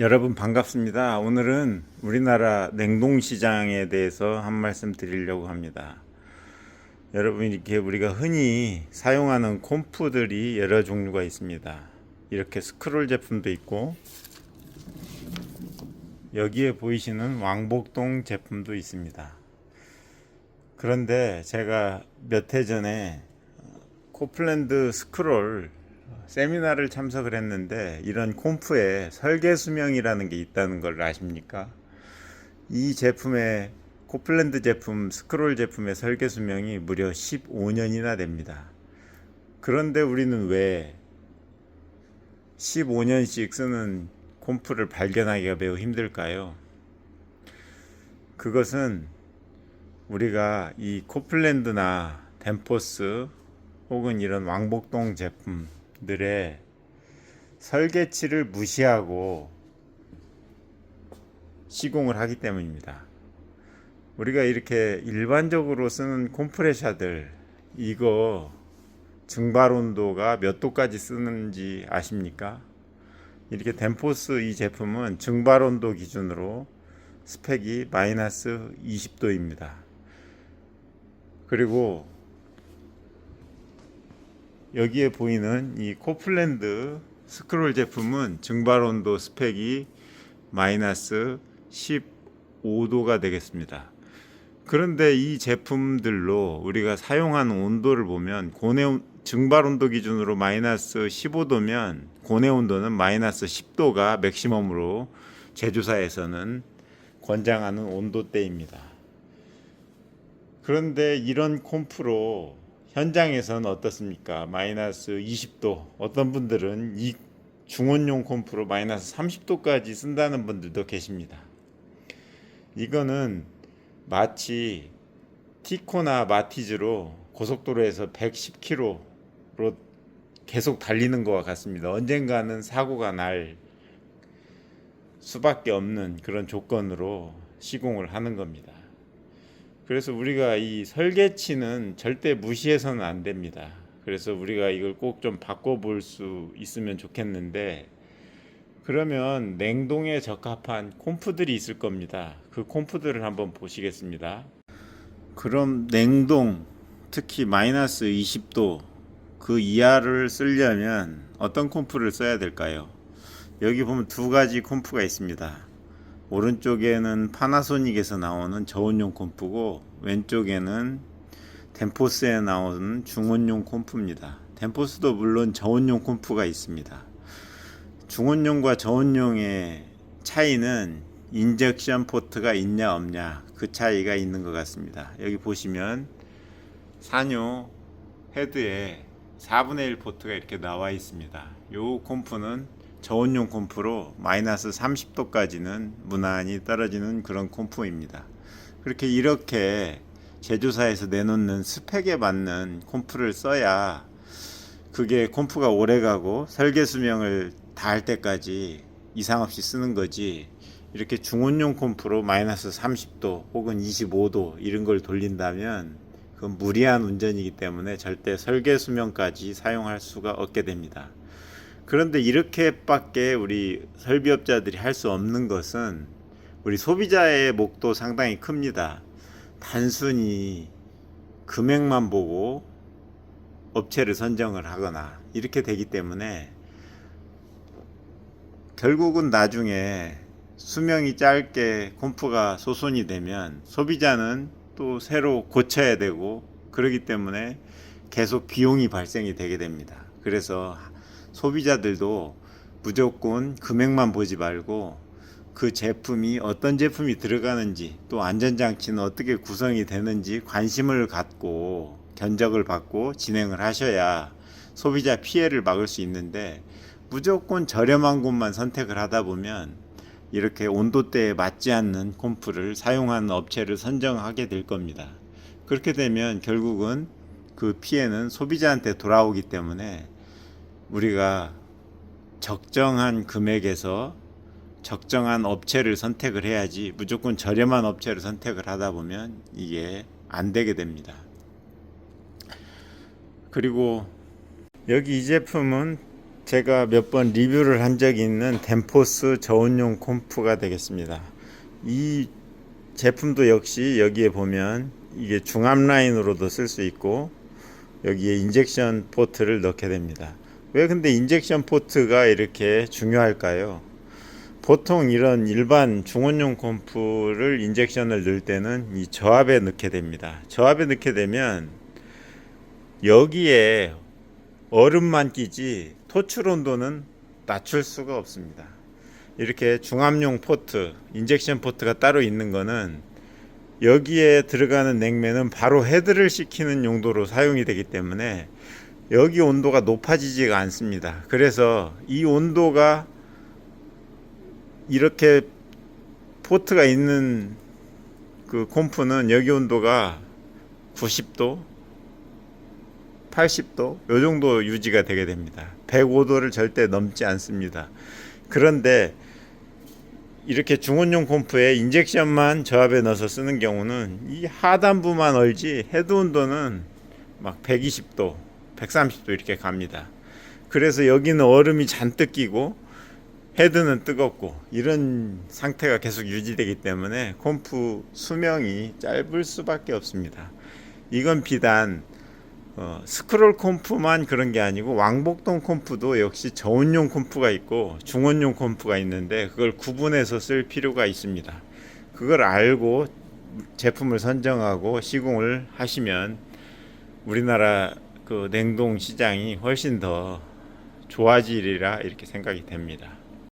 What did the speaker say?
여러분 반갑습니다. 오늘은 우리나라 냉동 시장에 대해서 한 말씀 드리려고 합니다. 여러분 이렇게 우리가 흔히 사용하는 콤프들이 여러 종류가 있습니다. 이렇게 스크롤 제품도 있고 여기에 보이시는 왕복동 제품도 있습니다. 그런데 제가 몇 해 전에 코플랜드 스크롤 세미나를 참석을 했는데 이런 콤프에 설계 수명이라는 게 있다는 걸 아십니까? 이 제품의 코플랜드 제품 스크롤 제품의 설계 수명이 무려 15년이나 됩니다. 그런데 우리는 왜 15년씩 쓰는 콤프를 발견하기가 매우 힘들까요? 그것은 우리가 이 코플랜드나 덴포스 혹은 이런 왕복동 제품 들의 설계치를 무시하고 시공을 하기 때문입니다. 우리가 이렇게 일반적으로 쓰는 콤프레셔들 이거 증발 온도가 몇 도까지 쓰는지 아십니까? 이렇게 덴포스 이 제품은 증발 온도 기준으로 스펙이 마이너스 20도입니다. 그리고 여기에 보이는 이 코플랜드 스크롤 제품은 증발 온도 스펙이 마이너스 15도가 되겠습니다. 그런데 이 제품들로 우리가 사용한 온도를 보면 고내 온- 증발 온도 기준으로 마이너스 15도면 고내 온도는 마이너스 10도가 맥시멈으로 제조사에서는 권장하는 온도대입니다. 그런데 이런 콤프로 현장에서는 어떻습니까? 마이너스 20도. 어떤 분들은 이 중원용 콤프로 마이너스 30도까지 쓴다는 분들도 계십니다. 이거는 마치 티코나 마티즈로 고속도로에서 110km로 계속 달리는 것과 같습니다. 언젠가는 사고가 날 수밖에 없는 그런 조건으로 시공을 하는 겁니다. 그래서 우리가 이 설계치는 절대 무시해서는 안 됩니다. 그래서 우리가 이걸 꼭 좀 바꿔볼 수 있으면 좋겠는데 그러면 냉동에 적합한 콤프들이 있을 겁니다. 그 콤프들을 한번 보시겠습니다. 그럼 냉동 특히 마이너스 20도 그 이하를 쓰려면 어떤 콤프를 써야 될까요? 여기 보면 두 가지 콤프가 있습니다. 오른쪽에는 파나소닉에서 나오는 저온용 콤프고 왼쪽에는 덴포스에 나오는 중온용 콤프입니다. 덴포스도 물론 저온용 콤프가 있습니다. 중온용과 저온용의 차이는 인젝션 포트가 있냐 없냐 그 차이가 있는 것 같습니다. 여기 보시면 산요 헤드에 4분의 1 포트가 이렇게 나와 있습니다. 요 콤프는 저온용 콤프로 마이너스 30도까지는 무난히 떨어지는 그런 콤프입니다. 그렇게 이렇게 제조사에서 내놓는 스펙에 맞는 콤프를 써야 그게 콤프가 오래 가고 설계 수명을 다할 때까지 이상 없이 쓰는 거지 이렇게 중온용 콤프로 마이너스 30도 혹은 25도 이런 걸 돌린다면 그건 무리한 운전이기 때문에 절대 설계 수명까지 사용할 수가 없게 됩니다. 그런데 이렇게밖에 우리 설비업자들이 할 수 없는 것은 우리 소비자의 목도 상당히 큽니다. 단순히 금액만 보고 업체를 선정을 하거나 이렇게 되기 때문에 결국은 나중에 수명이 짧게 콤프가 소손이 되면 소비자는 또 새로 고쳐야 되고 그러기 때문에 계속 비용이 발생이 되게 됩니다. 그래서 소비자들도 무조건 금액만 보지 말고 그 제품이 어떤 제품이 들어가는지 또 안전장치는 어떻게 구성이 되는지 관심을 갖고 견적을 받고 진행을 하셔야 소비자 피해를 막을 수 있는데 무조건 저렴한 곳만 선택을 하다 보면 이렇게 온도대에 맞지 않는 콤프를 사용하는 업체를 선정하게 될 겁니다. 그렇게 되면 결국은 그 피해는 소비자한테 돌아오기 때문에 우리가 적정한 금액에서 적정한 업체를 선택을 해야지 무조건 저렴한 업체를 선택을 하다 보면 이게 안 되게 됩니다. 그리고 여기 이 제품은 제가 몇 번 리뷰를 한 적이 있는 덴포스 저온용 콤프가 되겠습니다. 이 제품도 역시 여기에 보면 이게 중압 라인으로도 쓸 수 있고 여기에 인젝션 포트를 넣게 됩니다. 왜 근데 인젝션 포트가 이렇게 중요할까요? 보통 이런 일반 중원용 콤프를 인젝션을 넣을 때는 이 저압에 넣게 됩니다. 저압에 넣게 되면 여기에 얼음만 끼지 토출 온도는 낮출 수가 없습니다. 이렇게 중압용 포트, 인젝션 포트가 따로 있는 거는 여기에 들어가는 냉매는 바로 헤드를 식히는 용도로 사용이 되기 때문에 여기 온도가 높아지지가 않습니다. 그래서 이 온도가 이렇게 포트가 있는 그 콤프는 여기 온도가 90도, 80도 요 정도 유지가 되게 됩니다. 105도를 절대 넘지 않습니다. 그런데 이렇게 중원용 콤프에 인젝션만 저압에 넣어서 쓰는 경우는 이 하단부만 얼지 헤드 온도는 막 120도, 130도 이렇게 갑니다. 그래서 여기는 얼음이 잔뜩 끼고 헤드는 뜨겁고 이런 상태가 계속 유지되기 때문에 콤프 수명이 짧을 수밖에 없습니다. 이건 비단 어, 스크롤 콤프만 그런 게 아니고 왕복동 콤프도 역시 저온용 콤프가 있고 중원용 콤프가 있는데 그걸 구분해서 쓸 필요가 있습니다. 그걸 알고 제품을 선정하고 시공을 하시면 우리나라 그 냉동 시장이 훨씬 더 좋아지리라 이렇게 생각이 됩니다.